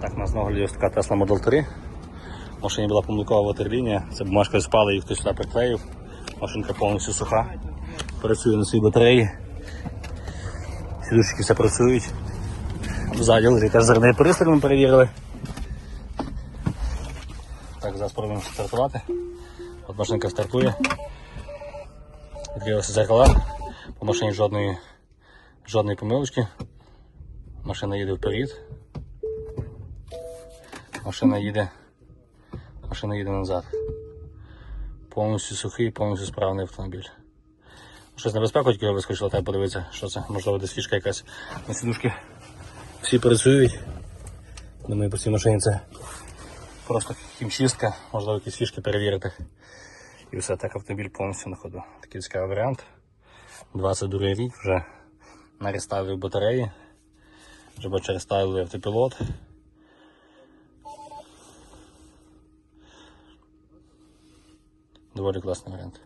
Так, у нас на огляді ось така Tesla Model 3. В машині була помилкова ватерлінія. Це бумажка спала, їх хтось сюди приклеїв. Машинка повністю суха. Працює на своїй батареї. Сідушки все працюють. Ззаді лежить теж зерний пристрій ми перевірили. Так, зараз спробуємо стартувати. От машинка стартує. Відкрилися зеркала. По машині жодної, жодної помилочки. Машина їде вперед. Машина їде. Машина їде назад. Повністю сухий, повністю справний автомобіль. Щось небезпеку тільки вискочило, треба подивитися, що це. Можливо, десь фішка якась на сідушки. Всі працюють. Думаю, по цій машині це просто хімчистка, можливо, якісь фішки перевірити. І все так автомобіль повністю на ходу. Такий цікавий варіант. 22 рік вже наріставив батареї. Вже бачу, рестайлили автопілот. Доволі класний варіант.